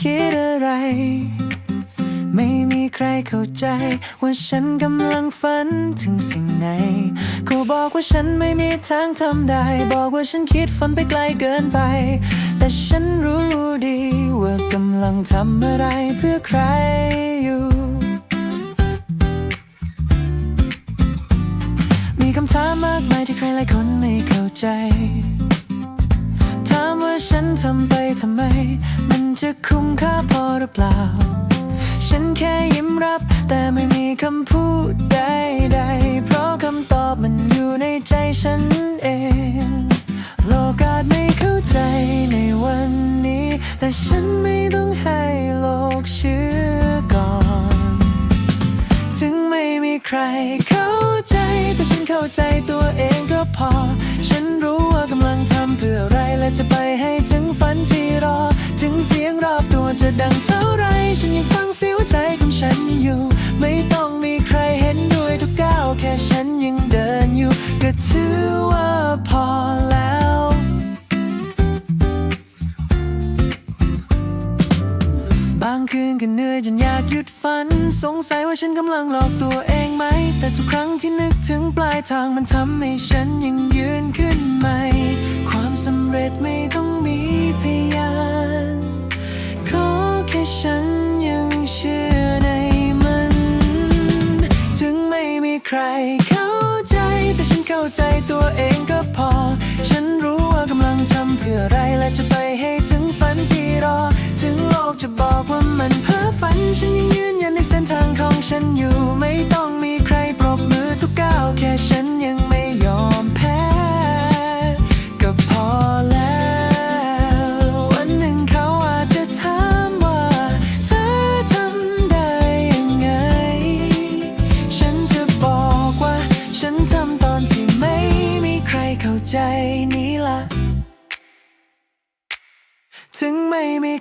คิดอะไร ไม่มีใครเข้าใจ ว่าฉันกำลังฝันถึงสิ่งไหนเขาบอกว่าฉันไม่มีทางทำได้ บอกว่าฉันคิดฝันไปไกลเกินไป แต่ฉันรู้ดี ว่ากำลังทำอะไรเพื่อใครอยู่มีคำถามมากมายที่ใครหลายคนไม่เข้าใจามว่าฉันทำไปทำไม มันจะคุ้มค่าพอหรือเปล่า ฉันแค่ยิ้มรับแต่ไม่มีคำพูดใดๆเพราะคำตอบมันอยู่ในใจฉันเอง โลกอาจไม่เข้าใจในวันนี้ แต่ฉันไม่ต้องให้โลกเชื่อก่อน ถึงไม่มีใครเข้าใจ แต่ฉันเข้าใจตัวเองก็พอ ฉันรู้ และจะไปให้ถึงฝันที่รอ ถึงเสียงรอบตัวจะดังเท่าไร ฉันยังฟังเสียวใจของฉันอยู่ ไม่ต้องมีใครเห็นด้วยทุกก้าว แค่ฉันยังเดินอยู่ ก็ถือว่าพอแล้ว บางคืนก็เหนื่อยจนอยากหยุดฝัน สงสัยว่าฉันกำลังหลอกตัวเองไหม แต่ทุกครั้งที่นึกถึงปลายทางมันทำให้ฉันยังยืนขึ้นใหม่ำเร็จไม่ต้องมีพยาน ขอแค่ฉันยังเชื่อในมัน ถึงไม่มีใครเข้าใจ แต่ฉันเข้าใจตัวเองก็พอ ฉันรู้ว่ากำลังทำเพื่ออะไรและจะไปให้ถึงฝันที่รอ ถึงโลกจะบอกว่ามันเพ้อฝัน ฉันยังยืนยันในเส้นทางของฉันอยู่ไม่ต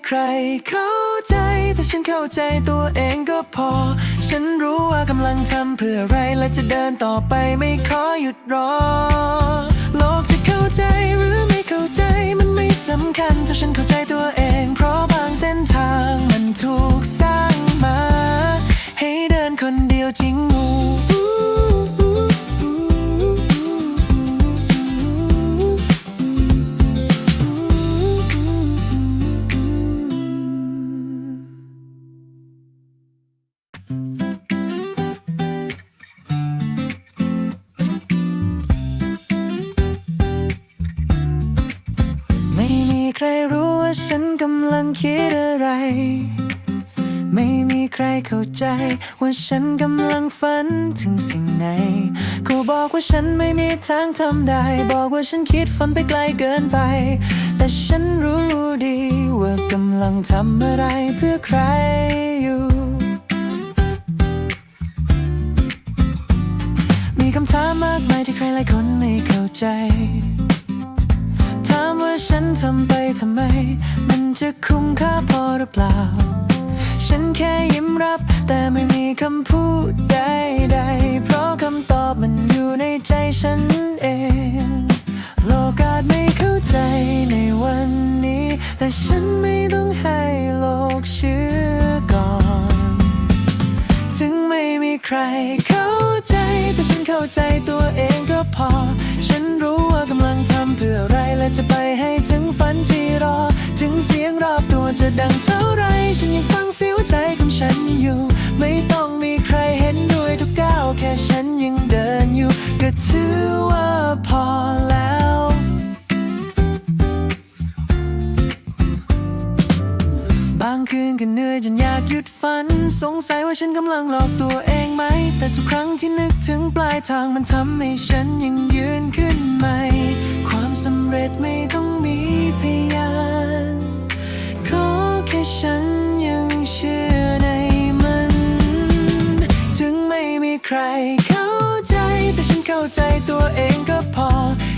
ใครเข้าใจ แต่ฉันเข้าใจตัวเองก็พอ ฉันรู้ว่ากำลังทำเพื่ออะไรและจะเดินต่อไปไม่ขอหยุดรอ โลกจะเข้าใจหรือไม่เข้าใจมันไม่สำคัญถ้าฉันเข้าใจตัว คิดอะไร ไม่มีใครเข้าใจ ว่าฉันกำลังฝันถึงสิ่งไหนเขาบอกว่าฉันไม่มีทางทำได้ บอกว่าฉันคิดฝันไปไกลเกินไป แต่ฉันรู้ดี ว่ากำลังทำอะไรเพื่อใครอยู่มีคำถามมากมายที่ใครหลายคนไม่เข้าใจ ถามว่าฉันทำไปทำไม มัน จะคุ้มค่าพอหรือเปล่า ฉันแค่ยิ้มรับ แต่ไม่มีคำพูดใดๆเพราะคำตอบมันอยู่ในใจฉันเอง โลกอาจไม่เข้าใจในวันนี้ แต่ฉันไม่ต้องให้โลกเชื่อก่อน ถึงไม่มีใครเข้าใจ แต่ฉันเข้าใจตัวเองก็พอ ฉันรู้ว่ากำลังทำเพื่ออะไรและจะไปให้ถึง จะดังเท่าไร ฉันยังฟังเสียวใจของฉันอยู่ ไม่ต้องมีใครเห็นด้วยทุกก้าว แค่ฉันยังเดินอยู่ ก็ถือว่าพอแล้ว บางคืนก็เหนื่อยจนอยากหยุดฝัน สงสัยว่าฉันกำลังหลอกตัวเองไหม แต่ทุกครั้งที่นึกถึงปลายทางมันทำให้ฉันยังยืนขึ้นใหม่ ความสำเร็จไม่ต้องมีพยาน ฉันยังเชื่อในมัน ถึงไม่มีใครเข้าใจ แต่ฉันเข้าใจตัวเองก็พอ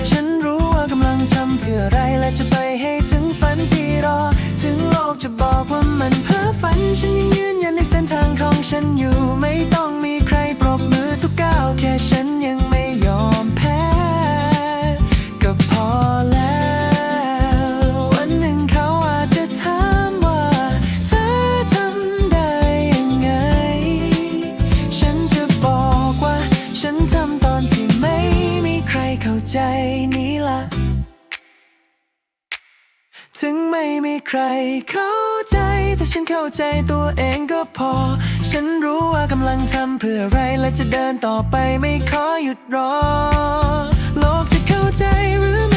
ฉันรู้ว่ากำลังทำเพื่ออะไรและจะไปให้ถึงฝันที่รอ ถึงโลกจะบอกว่ามันเพ้อฝัน ฉันยังยืนยันในเส้นทางของฉันอยู่ ไม่ต้องมีใครปรบมือทุกก้าวแค่ฉัน ใครเข้าใจแต่ฉันเข้าใจตัวเองก็พอ ฉันรู้ว่ากำลังทำเพื่ออะไรและจะเดินต่อไปไม่ขอหยุดรอ โลกจะเข้าใจหรือไม่